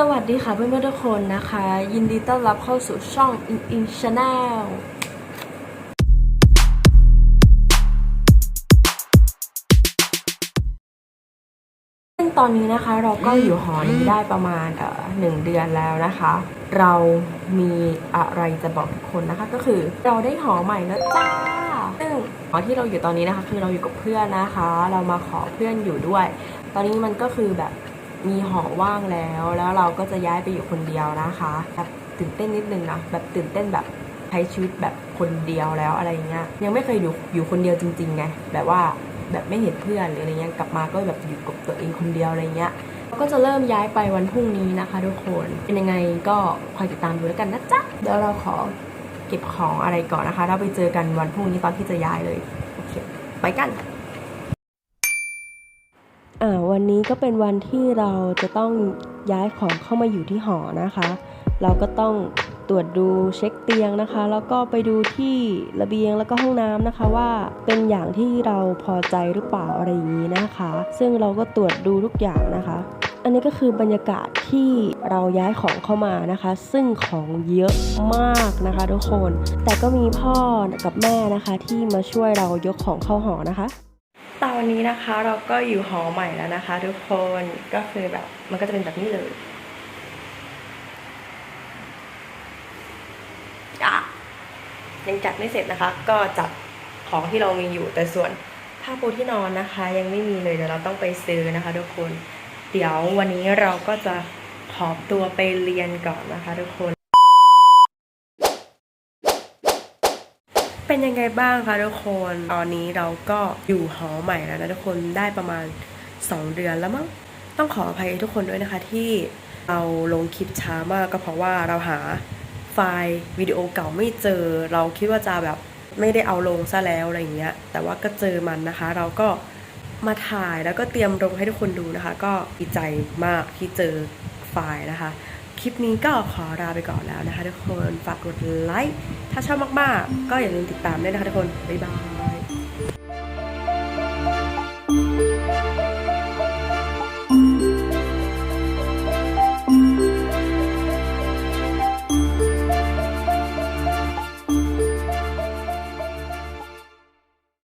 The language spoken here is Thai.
สวัสดีค่ะเพื่อนๆทุกคนนะคะ ยินดีต้อนรับเข้าสู่ช่อง In In Channel ซึ่งตอนนี้นะคะเราก็อยู่หอนี้ได้ประมาณเอ่อหนึ่งเดือนแล้วนะคะ เรามีอะไรจะบอกทุกคนนะคะ ก็คือเราได้หอใหม่แล้วจ้าซึ่งหอที่เราอยู่ตอนนี้นะคะ คือเราอยู่กับเพื่อนนะคะ เรามาขอเพื่อนอยู่ด้วย ตอนนี้มันก็คือแบบ มีหอว่างแล้ว แล้วเราก็จะย้ายไปอยู่คนเดียวนะคะแบบตื่นเต้นนิดนึงนะแบบตื่นเต้นแบบใช้ชีวิตแบบคนเดียวแล้วอะไรเงี้ยยังไม่เคยอยู่อยู่คนเดียวจริงๆไงแบบว่าแบบไม่เห็นเพื่อนหรืออะไรเงี้ยกลับมาก็แบบอยู่กับตัวเองคนเดียวอะไรเงี้ยเราก็จะเริ่มย้ายไปวันพรุ่งนี้นะคะทุกคนเป็นยังไงก็คอยติดตามดูแล้วกันนะจ๊ะเดี๋ยวเราขอเก็บของอะไรก่อนนะคะเราไปเจอกันวันพรุ่งนี้ตอนที่จะย้ายเลยโอเคไปกัน วันนี้ก็เป็นวันที่เราจะต้องย้ายของเข้ามาอยู่ที่หอนะคะ เราก็ต้องตรวจดูเช็คเตียงนะคะ แล้วก็ไปดูที่ระเบียงแล้วก็ห้องน้ำนะคะว่าเป็นอย่างที่เราพอใจหรือเปล่าอะไรอย่างนี้นะคะ ซึ่งเราก็ตรวจดูทุกอย่างนะคะ อันนี้ก็คือบรรยากาศที่เราย้ายของเข้ามานะคะ ซึ่งของเยอะมากนะคะ ทุกคน แต่ก็มีพ่อกับแม่นะคะที่มาช่วยเรายกของเข้าหอนะคะ ตอนนี้นะคะ เราก็อยู่หอใหม่แล้วนะคะ ทุกคนก็คือแบบมันก็จะเป็นแบบนี้เลยยังจัดไม่เสร็จนะคะ ก็จัดของที่เรามีอยู่แต่ส่วนผ้าปูที่นอนนะคะ ยังไม่มีเลยเดี๋ยวเราต้องไปซื้อนะคะ ทุกคน เดี๋ยววันนี้เราก็จะขอตัวไปเรียนก่อนนะคะ ทุกคน เป็นยังไงบ้างคะทุกคน ตอนนี้เราก็อยู่หอใหม่แล้วนะทุกคนได้ประมาณ 2 เดือนแล้วมั้ง ต้องขออภัยทุกคนด้วยนะคะที่เราลงคลิปช้ามากก็เพราะว่าเราหาไฟล์วิดีโอเก่าไม่เจอ เราคิดว่าจะแบบไม่ได้เอาลงซะแล้วอะไรอย่างเงี้ย แต่ว่าก็เจอมันนะคะ เราก็มาถ่ายแล้วก็เตรียมลงให้ทุกคนดูนะคะ ก็ดีใจมากที่เจอไฟล์นะคะ ลิปนี้ก็ขอลาไปก่อนแล้วนะคะทุกคน ฝากกดไลค์ ถ้าชอบมากๆ ก็อย่าลืมติดตามด้วยนะคะทุกคน บ๊ายบาย